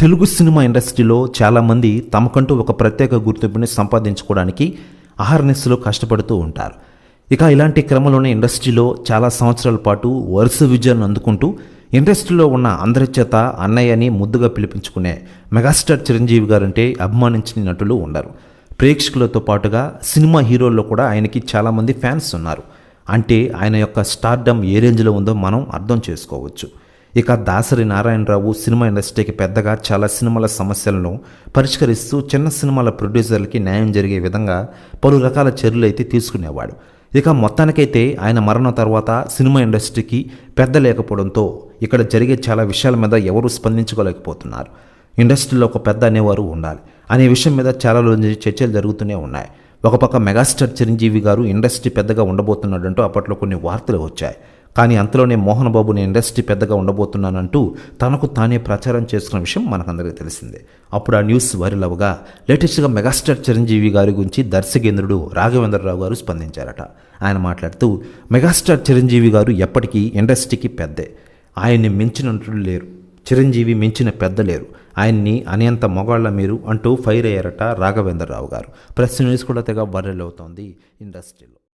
Telugu cinema ఇండస్ట్రీలో చాలామంది తమకంటూ ఒక ప్రత్యేక గుర్తింపుని సంపాదించుకోవడానికి ఆహార్నెస్లో కష్టపడుతూ ఉంటారు. ఇక ఇలాంటి క్రమంలోనే ఇండస్ట్రీలో చాలా సంవత్సరాల పాటు వరుస విజయాలను అందుకుంటూ ఇండస్ట్రీలో ఉన్న అందరి చేత అన్నయ్యని ముద్దుగా పిలిపించుకునే మెగాస్టార్ చిరంజీవి గారంటే అభిమానించిన నటులు ఉండరు. ప్రేక్షకులతో పాటుగా సినిమా హీరోల్లో కూడా ఆయనకి చాలామంది ఫ్యాన్స్ ఉన్నారు. అంటే ఆయన యొక్క స్టార్డమ్ ఏ రేంజ్లో ఉందో మనం అర్థం చేసుకోవచ్చు. ఇక దాసరి నారాయణరావు సినిమా ఇండస్ట్రీకి పెద్దగా చాలా సినిమాల సమస్యలను పరిష్కరిస్తూ చిన్న సినిమాల ప్రొడ్యూసర్లకి న్యాయం జరిగే విధంగా పలు రకాల చర్యలు అయితే తీసుకునేవాడు. ఇక మొత్తానికైతే ఆయన మరణం తర్వాత సినిమా ఇండస్ట్రీకి పెద్ద లేకపోవడంతో ఇక్కడ జరిగే చాలా విషయాల మీద ఎవరూ స్పందించుకోలేకపోతున్నారు. ఇండస్ట్రీలో ఒక పెద్ద అనేవారు ఉండాలి అనే విషయం మీద చాలా రోజు నుంచి చర్చలు జరుగుతూనే ఉన్నాయి. ఒక పక్క మెగాస్టార్ చిరంజీవి గారు ఇండస్ట్రీ పెద్దగా ఉండబోతున్నాడంటూ అప్పట్లో కొన్ని వార్తలు వచ్చాయి. కానీ అంతలోనే మోహన్ బాబుని ఇండస్ట్రీ పెద్దగా ఉండబోతున్నానంటూ తనకు తానే ప్రచారం చేసుకున్న విషయం మనకందరికీ తెలిసిందే. అప్పుడు ఆ న్యూస్ వైరల్ అవగా లేటెస్ట్గా మెగాస్టార్ చిరంజీవి గారి గురించి దర్శకేంద్రుడు రాఘవేంద్రరావు గారు స్పందించారట. ఆయన మాట్లాడుతూ మెగాస్టార్ చిరంజీవి గారు ఎప్పటికీ ఇండస్ట్రీకి పెద్దే. ఆయన్ని మించిన నటుడు లేరు. చిరంజీవి మించిన పెద్ద లేరు. ఆయన్ని అనేంత మొగాళ్ళ మీరు అంటూ ఫైర్ అయ్యారట రాఘవేంద్రరావు గారు. ప్రెస్ న్యూస్ కూడా తెగ వైరల్ అవుతోంది ఇండస్ట్రీలో.